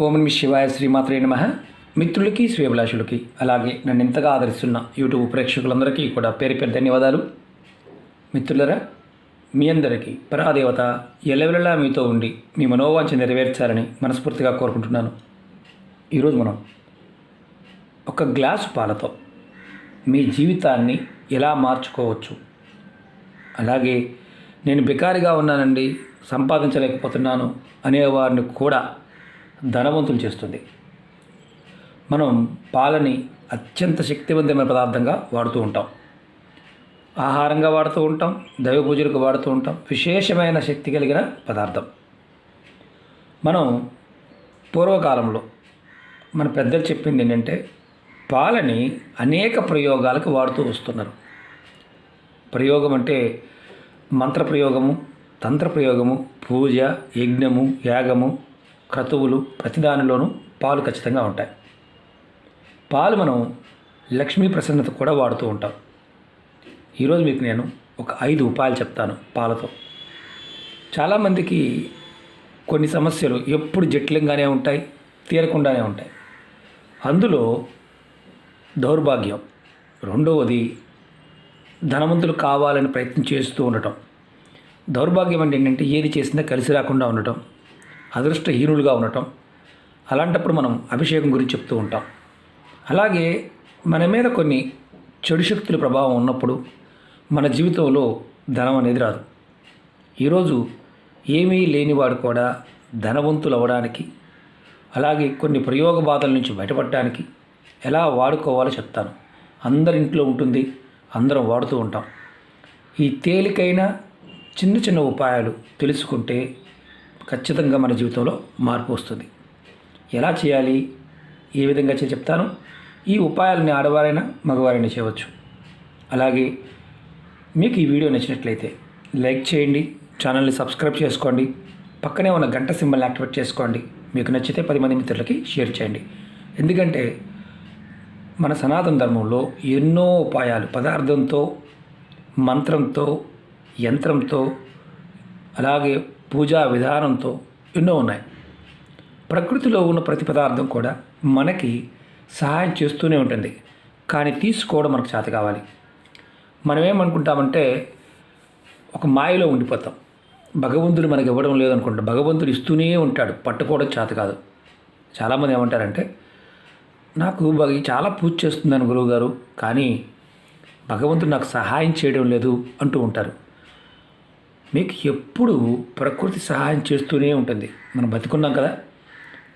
ఓం Nami శివాయ శ్రీమాత్రే నమ. మిత్రులకి శ్రేభిలాషులకి అలాగే నన్ను ఎంతగా ఆదరిస్తున్న యూట్యూబ్ ప్రేక్షకులందరికీ కూడా పేరు పేరు ధన్యవాదాలు. మిత్రులరా మీ అందరికీ పరాదేవత ఎలవెలలా మీతో ఉండి మీ మనోవాంఛ నెరవేర్చాలని మనస్ఫూర్తిగా కోరుకుంటున్నాను. ఈరోజు మనం ఒక గ్లాసు పాలతో మీ జీవితాన్ని ఎలా మార్చుకోవచ్చు? అలాగే నేను బికారిగా ఉన్నానండి సంపాదించలేకపోతున్నాను అనేవారిని కూడా ధనవంతులు చేస్తుంది. మనం పాలని అత్యంత శక్తివంతమైన పదార్థంగా వాడుతూ ఉంటాం. ఆహారంగా వాడుతూ ఉంటాం దైవ పూజలకు వాడుతూ ఉంటాం విశేషమైన శక్తి కలిగిన పదార్థం. మనం పూర్వకాలంలో మన పెద్దలు చెప్పింది ఏంటంటే పాలని అనేక ప్రయోగాలకు వాడుతూ వస్తున్నారు. ప్రయోగం అంటే మంత్ర ప్రయోగము తంత్ర ప్రయోగము పూజ యజ్ఞము యాగము క్రతువులు ప్రతిదానిలోనూ పాలు ఖచ్చితంగా ఉంటాయి. పాలు మనం లక్ష్మీ ప్రసన్నత కూడా వాడుతూ ఉంటాం. ఈరోజు మీకు నేను ఒక ఐదు ఉపాయాలు చెప్తాను పాలతో. చాలామందికి కొన్ని సమస్యలు ఎప్పుడు జటిలంగానే ఉంటాయి తీరకుండానే ఉంటాయి. అందులో దౌర్భాగ్యం. రెండవది ధనవంతులు కావాలని ప్రయత్నం చేస్తూ ఉండటం. దౌర్భాగ్యం అంటే ఏంటంటే ఏది చేసినా కలిసి రాకుండా ఉండటం. అదృష్టహీనులుగా ఉండటం అలాంటప్పుడు మనం అభిషేకం గురించి చెప్తూ ఉంటాం. అలాగే మన మీద కొన్ని చెడు శక్తుల ప్రభావం ఉన్నప్పుడు మన జీవితంలో ధనం అనేది రాదు. ఈరోజు ఏమీ లేనివాడు కూడా ధనవంతులు అవ్వడానికి అలాగే కొన్ని ప్రయోగ బాధల నుంచి బయటపడడానికి ఎలా వాడుకోవాలో చెప్తాను. అందరి ఇంట్లో ఉంటుంది అందరం వాడుతూ ఉంటాం. ఈ తేలికైన చిన్న చిన్న ఉపాయాలు తెలుసుకుంటే ఖచ్చితంగా మన జీవితంలో మార్పు వస్తుంది. ఎలా చేయాలి? ఏ విధంగా చే చెప్తాను. ఈ ఉపాయాలని ఆడవారైనా మగవారైనా చేయవచ్చు. అలాగే మీకు ఈ వీడియో నచ్చినట్లయితే లైక్ చేయండి ఛానల్ని సబ్స్క్రైబ్ చేసుకోండి పక్కనే ఉన్న గంట సింబల్ని యాక్టివేట్ చేసుకోండి మీకు నచ్చితే పది మంది మిత్రులకి షేర్ చేయండి. ఎందుకంటే మన సనాతన ధర్మంలో ఎన్నో ఉపాయాలు పదార్థంతో మంత్రంతో యంత్రంతో అలాగే పూజా విధానంతో ఎన్నో ఉన్నాయి. ప్రకృతిలో ఉన్న ప్రతి పదార్థం కూడా మనకి సహాయం చేస్తూనే ఉంటుంది. కానీ తీసుకోవడం మనకు చేత కావాలి. మనం ఏమనుకుంటామంటే ఒక మాయలో ఉండిపోతాం. భగవంతుడు మనకి ఇవ్వడం లేదనుకుంటాం. భగవంతుడు ఇస్తూనే ఉంటాడు. పట్టుకోవడం చేత కాదు. చాలామంది ఏమంటారంటే నాకు చాలా పూజ చేస్తున్నాను గురువుగారు కానీ భగవంతుడు నాకు సహాయం చేయడం లేదు అంటూ ఉంటారు. మీకు ఎప్పుడు ప్రకృతి సహాయం చేస్తూనే ఉంటుంది. మనం బతుకున్నాం కదా.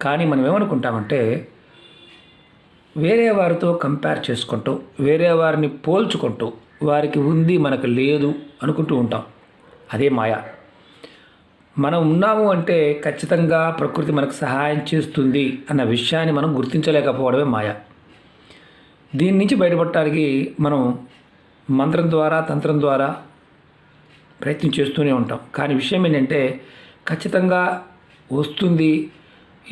కానీ మనం ఏమనుకుంటామంటే వేరే వారితో కంపేర్ చేసుకుంటూ వేరే వారిని పోల్చుకుంటూ వారికి ఉంది మనకు లేదు అనుకుంటూ ఉంటాం. అదే మాయ. మనం ఉన్నాము అంటే ఖచ్చితంగా ప్రకృతి మనకు సహాయం చేస్తుంది అన్న విషయాన్ని మనం గుర్తించలేకపోవడమే మాయ. దీని నుంచి బయటపడటానికి మనం మంత్రం ద్వారా తంత్రం ద్వారా ప్రయత్నం చేస్తూనే ఉంటాం. కానీ విషయం ఏంటంటే ఖచ్చితంగా వస్తుంది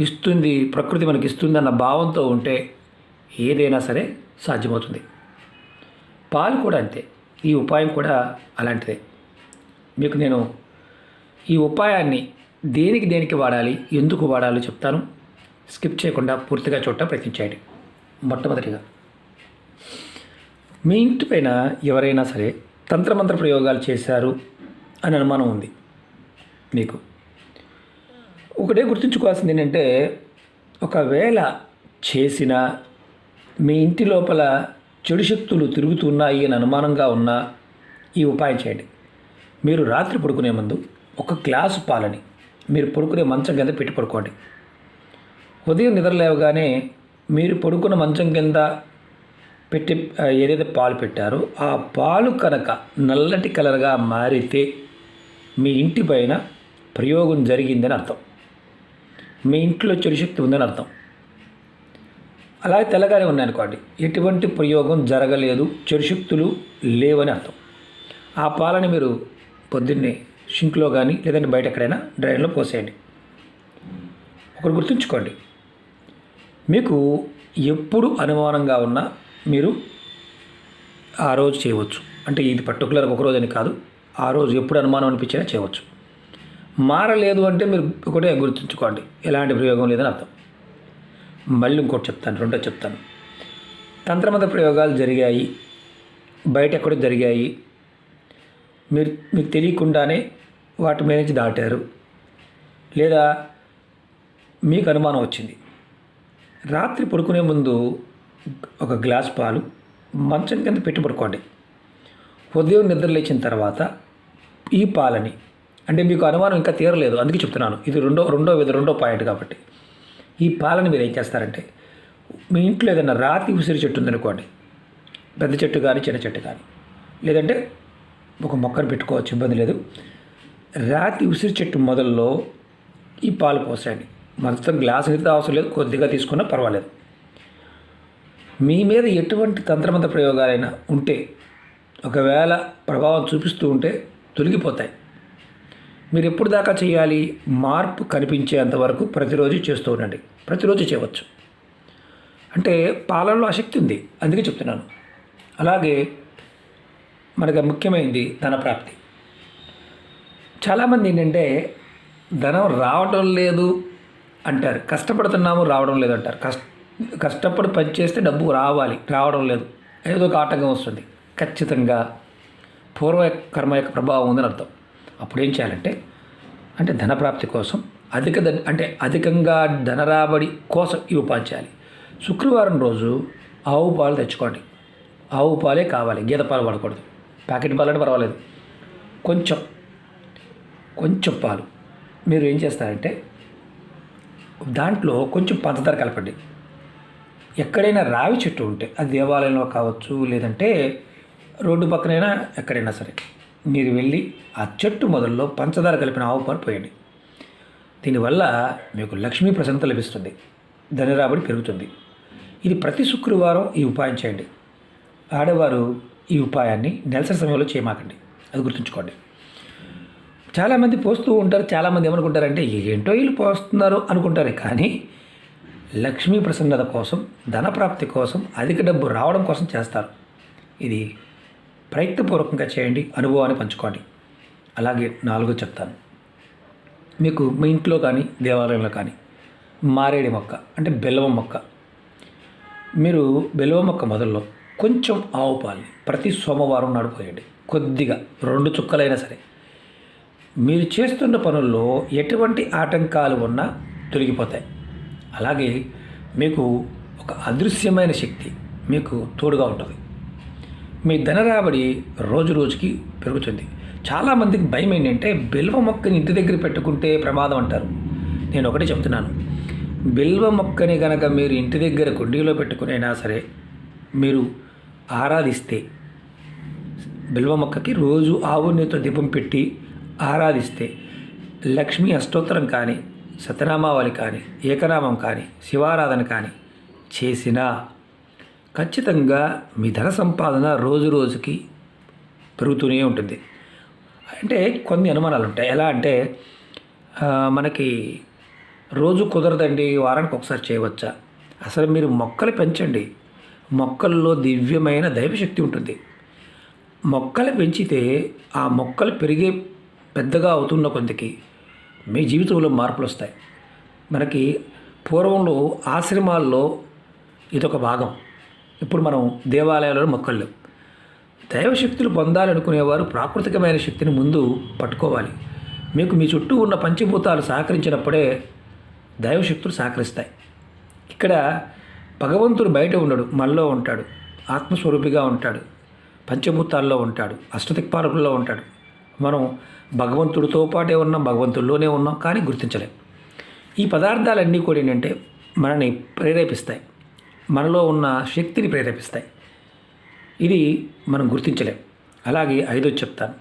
ఇస్తుంది ప్రకృతి మనకి ఇస్తుంది అన్న భావంతో ఉంటే ఏదైనా సరే సాధ్యమవుతుంది. పాలు కూడా అంతే. ఈ ఉపాయం కూడా అలాంటిదే. మీకు నేను ఈ ఉపాయాన్ని దేనికి దేనికి వాడాలి ఎందుకు వాడాలో చెప్తాను. స్కిప్ చేయకుండా పూర్తిగా చూడటం ప్రయత్నించండి మొట్టమొదటిగా మీ ఇంటి పైన ఎవరైనా సరే తంత్రమంత్ర ప్రయోగాలు చేశారు అని అనుమానం ఉంది మీకు ఒకటే గుర్తుంచుకోవాల్సింది ఏంటంటే ఒకవేళ చేసిన మీ ఇంటి లోపల చెడు శక్తులు తిరుగుతున్నాయి అని అనుమానంగా ఉన్నా ఈ ఉపాయం చేయండి. మీరు రాత్రి పడుకునే ముందు ఒక గ్లాసు పాలని మీరు పడుకునే మంచం కింద పెట్టి పడుకోండి. ఉదయం నిద్ర లేవగానే మీరు పడుకున్న మంచం కింద పెట్టి ఏదైతే పాలు పెట్టారో ఆ పాలు కనుక నల్లటి కలర్గా మారితే మీ ఇంటి పైన ప్రయోగం జరిగిందని అర్థం. మీ ఇంట్లో చెడు శక్తి ఉందని అర్థం. అలాగే తెల్లగానే ఉన్నాయనుకోండి. ఎటువంటి ప్రయోగం జరగలేదు చెడు శక్తులు లేవని అర్థం. ఆ పాలని మీరు పొద్దున్నే షింక్లో కానీ లేదంటే బయట ఎక్కడైనా డ్రైన్లో పోసేయండి. ఒకటి గుర్తుంచుకోండి. మీకు ఎప్పుడు అనుమానంగా ఉన్నా మీరు ఆ రోజు చేయవచ్చు. అంటే ఇది పర్టికులర్ ఒక రోజు అని కాదు. ఆ రోజు ఎప్పుడు అనుమానం అనిపించినా చేయవచ్చు. మారలేదు అంటే మీరు ఒకటే గుర్తుంచుకోండి. ఎలాంటి ప్రయోగం లేదని అర్థం. మళ్ళీ ఇంకోటి చెప్తాను రెండో చెప్తాను. తంత్రమంత్ర ప్రయోగాలు జరిగాయి. బయట ఎక్కడో జరిగాయి. మీరు మీకు తెలియకుండానే వాటి మీద నుంచి దాటారు. లేదా మీకు అనుమానం వచ్చింది. రాత్రి పడుకునే ముందు ఒక గ్లాస్ పాలు మంచం కింద పెట్టి పడుకోండి. ఉదయం నిద్ర లేచిన తర్వాత ఈ పాలని. అంటే మీకు అనుమానం ఇంకా తీరలేదు. అందుకే చెప్తున్నాను. ఇది రెండో రెండో విధ రెండో పాయింట్ కాబట్టి. ఈ పాలని మీరు ఏం చేస్తారంటే మీ ఇంట్లో ఏదైనా రాతి ఉసిరి చెట్టు ఉందనుకోండి. పెద్ద చెట్టు కానీ చిన్న చెట్టు కానీ లేదంటే ఒక మొక్కను పెట్టుకోవచ్చు ఇబ్బంది లేదు. రాతి ఉసిరి చెట్టు మొదల్లో ఈ పాలు పోసేయండి. మొత్తం గ్లాస్ అయితే అవసరం లేదు. కొద్దిగా తీసుకున్నా పర్వాలేదు. మీ మీద ఎటువంటి తంత్రమంత్ర ప్రయోగాలైనా ఉంటే ఒకవేళ ప్రభావం చూపిస్తూ ఉంటే తొలగిపోతాయి. మీరు ఎప్పుడు దాకా చేయాలి? మార్పు కనిపించేంత వరకు ప్రతిరోజు చేస్తూ ఉండండి. ప్రతిరోజు చేయవచ్చు. అంటే పాలనలో ఆసక్తి ఉంది. అందుకే చెప్తున్నాను. అలాగే మనకు ముఖ్యమైనది ధన ప్రాప్తి చాలామంది ఏంటంటే ధనం రావడం లేదు అంటారు. కష్టపడుతున్నాము రావడం లేదు అంటారు. కష్ట కష్టపడి పని చేస్తే డబ్బు రావాలి. రావడం లేదు. ఏదో ఒక ఆటంకం వస్తుంది. ఖచ్చితంగా పూర్వ కర్మ యొక్క ప్రభావం ఉందని అర్థం. అప్పుడు ఏం చేయాలంటే అంటే ధన ప్రాప్తి కోసం అధిక ధన అంటే అధికంగా ధన రాబడి కోసం ఈ ఉపాధి చేయాలి. శుక్రవారం రోజు ఆవు పాలు తెచ్చుకోండి. ఆవు పాలే కావాలి గీత పాలు పడకూడదు ప్యాకెట్ పాలు అంటే పర్వాలేదు. కొంచెం కొంచెం పాలు. మీరు ఏం చేస్తారంటే దాంట్లో కొంచెం పంచదార కలపండి. ఎక్కడైనా రావి చెట్టు ఉంటే అది దేవాలయంలో కావచ్చు లేదంటే రోడ్డు పక్కనైనా ఎక్కడైనా సరే. మీరు వెళ్ళి ఆ చెట్టు మొదల్లో పంచదార కలిపిన ఆవు పాలు పోయండి. దీనివల్ల మీకు లక్ష్మీ ప్రసన్నత లభిస్తుంది. ధనరాబడి పెరుగుతుంది. ఇది ప్రతి శుక్రవారం ఈ ఉపాయం చేయండి. ఆడవారు ఈ ఉపాయాన్ని నెలసరి సమయంలో చేయమాకండి. అది గుర్తుంచుకోండి. చాలామంది పోస్తూ ఉంటారు చాలామంది ఏమనుకుంటారంటే ఏంటో వీళ్ళు పోస్తున్నారు అనుకుంటారు కానీ లక్ష్మీ ప్రసన్నత కోసం ధనప్రాప్తి కోసం అధిక డబ్బు రావడం కోసం చేస్తారు. ఇది ప్రయత్నపూర్వకంగా చేయండి అనుభవాన్ని పంచుకోండి. అలాగే నాలుగో చెప్తాను. మీకు మీ ఇంట్లో కానీ దేవాలయంలో కానీ మారేడి మొక్క అంటే బెల్లవం మొక్క. మీరు బెల్లవ మొక్క మొదల్లో కొంచెం ఆవు పాలని ప్రతి సోమవారం నడిపోయండి కొద్దిగా రెండు చుక్కలైనా సరే. మీరు చేస్తున్న పనుల్లో ఎటువంటి ఆటంకాలు ఉన్నా తొలగిపోతాయి. అలాగే మీకు ఒక అదృశ్యమైన శక్తి మీకు తోడుగా ఉంటుంది. మీ ధన రాబడి రోజు రోజుకి పెరుగుతుంది. చాలామందికి భయం ఏంటంటే బిల్వ మొక్కని ఇంటి దగ్గర పెట్టుకుంటే ప్రమాదం అంటారు. నేను ఒకటే చెప్తున్నాను. బిల్వ మొక్కని కనుక మీరు ఇంటి దగ్గర కుండీలో పెట్టుకునైనా సరే మీరు ఆరాధిస్తే బిల్వ మొక్కకి రోజు ఆవు నీతో దీపం పెట్టి ఆరాధిస్తే లక్ష్మీ అష్టోత్తరం కానీ సతనామావళి కానీ ఏకనామం కానీ శివారాధన కానీ చేసినా ఖచ్చితంగా మీ ధన సంపాదన రోజు రోజుకి పెరుగుతూనే ఉంటుంది. అంటే కొన్ని అనుమానాలు ఉంటాయి. ఎలా అంటే మనకి రోజు కుదరదండి వారానికి ఒకసారి చేయవచ్చా? అసలు మీరు మొక్కలు పెంచండి. మొక్కల్లో దివ్యమైన దైవశక్తి ఉంటుంది. మొక్కలు పెంచితే ఆ మొక్కలు పెరిగే పెద్దగా అవుతున్న కొద్దికి మీ జీవితంలో మార్పులు వస్తాయి. మనకి పూర్వంలో ఆశ్రమాల్లో ఇదొక భాగం. ఇప్పుడు మనం దేవాలయాలలో మొక్కలు. దైవశక్తులు పొందాలనుకునేవారు ప్రాకృతికమైన శక్తిని ముందు పట్టుకోవాలి. మీకు మీ చుట్టూ ఉన్న పంచభూతాలు సహకరించినప్పుడే దైవశక్తులు సహకరిస్తాయి. ఇక్కడ భగవంతుడు బయట ఉండడు మనలో ఉంటాడు. ఆత్మస్వరూపిగా ఉంటాడు. పంచభూతాల్లో ఉంటాడు అష్టదిక్పాలకుల్లో ఉంటాడు. మనం భగవంతుడితో పాటే ఉన్నాం భగవంతుల్లోనే ఉన్నాం కానీ గుర్తించలేం. ఈ పదార్థాలన్నీ కూడా ఏంటంటే మనని ప్రేరేపిస్తాయి. మనలో ఉన్న శక్తిని ప్రేరేపిస్తాయి. ఇది మనం గుర్తించలేం. అలాగే ఐదో చెప్తాను.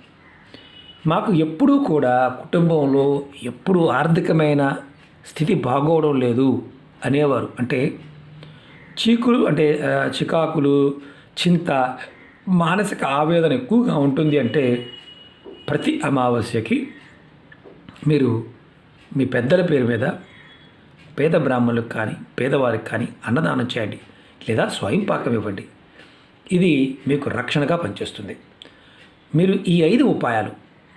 మాకు ఎప్పుడూ కూడా కుటుంబంలో ఎప్పుడూ ఆర్థికమైన స్థితి బాగోవడం లేదు అనేవారు. అంటే చీకులు అంటే చికాకులు చింత మానసిక ఆవేదన ఎక్కువగా ఉంటుంది అంటే ప్రతి అమావాస్యకి మీరు మీ పెద్దల పేరు మీద పేద బ్రాహ్మణులకు కానీ పేదవారికి కానీ అన్నదానం చేయండి లేదా స్వయం పాకం ఇవ్వండి. ఇది మీకు రక్షణగా పనిచేస్తుంది. మీరు ఈ ఐదు ఉపాయాలు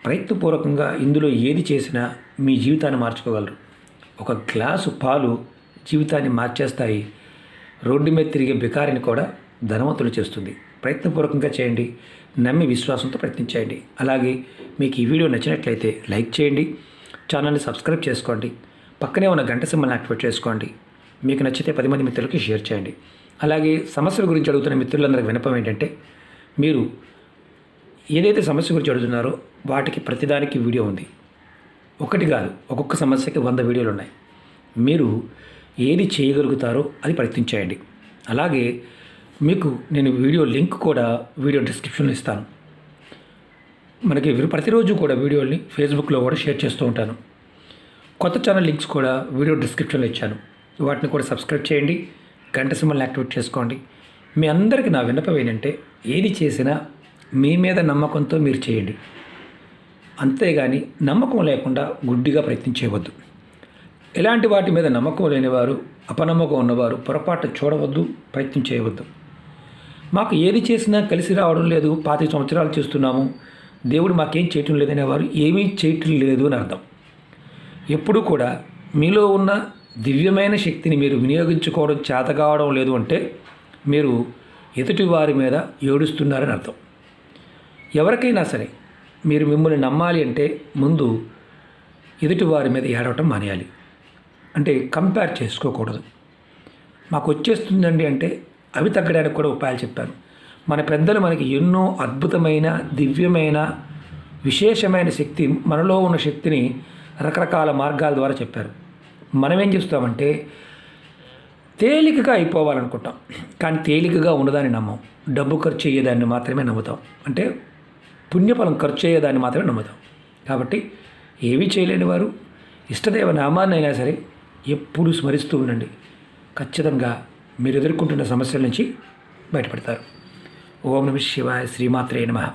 ప్రయత్నపూర్వకంగా ఇందులో ఏది చేసినా మీ జీవితాన్ని మార్చుకోగలరు. ఒక గ్లాసు పాలు జీవితాన్ని మార్చేస్తాయి. రోడ్డు మీద తిరిగే బికారిని కూడా ధనవంతులు చేస్తుంది. ప్రయత్నపూర్వకంగా చేయండి. నమ్మి విశ్వాసంతో ప్రయత్నించేయండి. అలాగే మీకు ఈ వీడియో నచ్చినట్లయితే లైక్ చేయండి. ఛానల్ని సబ్స్క్రైబ్ చేసుకోండి. పక్కనే ఉన్న గంట సింబల్ని యాక్టివేట్ చేసుకోండి. మీకు నచ్చితే పది మంది మిత్రులకి షేర్ చేయండి. అలాగే సమస్యల గురించి అడుగుతున్న మిత్రులందరికీ వినపం ఏంటంటే మీరు ఏదైతే సమస్య గురించి అడుగుతున్నారో వాటికి ప్రతిదానికి వీడియో ఉంది. ఒకటి కాదు ఒక్కొక్క సమస్యకి వంద వీడియోలు ఉన్నాయి. మీరు ఏది చేయగలుగుతారో అది ప్రయత్నించేయండి అలాగే మీకు నేను వీడియో లింక్ కూడా వీడియో డిస్క్రిప్షన్లో ఇస్తాను. మనకి వీరు ప్రతిరోజు కూడా వీడియోల్ని ఫేస్బుక్లో కూడా షేర్ చేస్తూ ఉంటాను. కొత్త ఛానల్ లింక్స్ కూడా వీడియో డిస్క్రిప్షన్లో ఇచ్చాను. వాటిని కూడా సబ్స్క్రైబ్ చేయండి. గంట సింబల్ని యాక్టివేట్ చేసుకోండి. మీ అందరికీ నా విన్నపం ఏంటంటే ఏది చేసినా మీ మీద నమ్మకంతో మీరు చేయండి. అంతేగాని నమ్మకం లేకుండా గుడ్డిగా ప్రయత్నించేయవద్దు. ఎలాంటి వాటి మీద నమ్మకం లేనివారు అపనమ్మకం ఉన్నవారు పొరపాటు చూడవద్దు ప్రయత్నం చేయవద్దు. మాకు ఏది చేసినా కలిసి రావడం లేదు పాతి సంవత్సరాలు చేస్తున్నాము దేవుడు మాకేం చేయటం లేదనేవారు ఏమీ చేయటం లేదు అని అర్థం. ఎప్పుడు కూడా మీలో ఉన్న దివ్యమైన శక్తిని మీరు వినియోగించుకోవడం చేత కావడం లేదు అంటే మీరు ఎదుటి వారి మీద ఏడుస్తున్నారని అర్థం. ఎవరికైనా సరే మీరు మిమ్మల్ని నమ్మాలి అంటే ముందు ఎదుటి వారి మీద ఏడవటం మానేయాలి. అంటే కంపేర్ చేసుకోకూడదు. మాకు వచ్చేస్తుందండి అంటే అవి తగ్గడానికి కూడా ఉపాయాలు చెప్పాను. మన పెద్దలు మనకి ఎన్నో అద్భుతమైన దివ్యమైన విశేషమైన శక్తి మనలో ఉన్న శక్తిని రకరకాల మార్గాల ద్వారా చెప్పారు. మనం ఏం చేస్తామంటే తేలికగా అయిపోవాలనుకుంటాం. కానీ తేలికగా ఉండదని నమ్మం. డబ్బు ఖర్చు అయ్యేదాన్ని మాత్రమే నమ్ముతాం. అంటే పుణ్యఫలం ఖర్చు అయ్యేదాన్ని మాత్రమే నమ్ముతాం. కాబట్టి ఏమీ చేయలేని వారు ఇష్టదేవ నామాన్ని అయినా సరే ఎప్పుడు స్మరిస్తూ ఉండండి. ఖచ్చితంగా మీరు ఎదుర్కొంటున్న సమస్యల నుంచి బయటపడతారు. ఓం నమ శివాయ శ్రీమాత్రే నమ.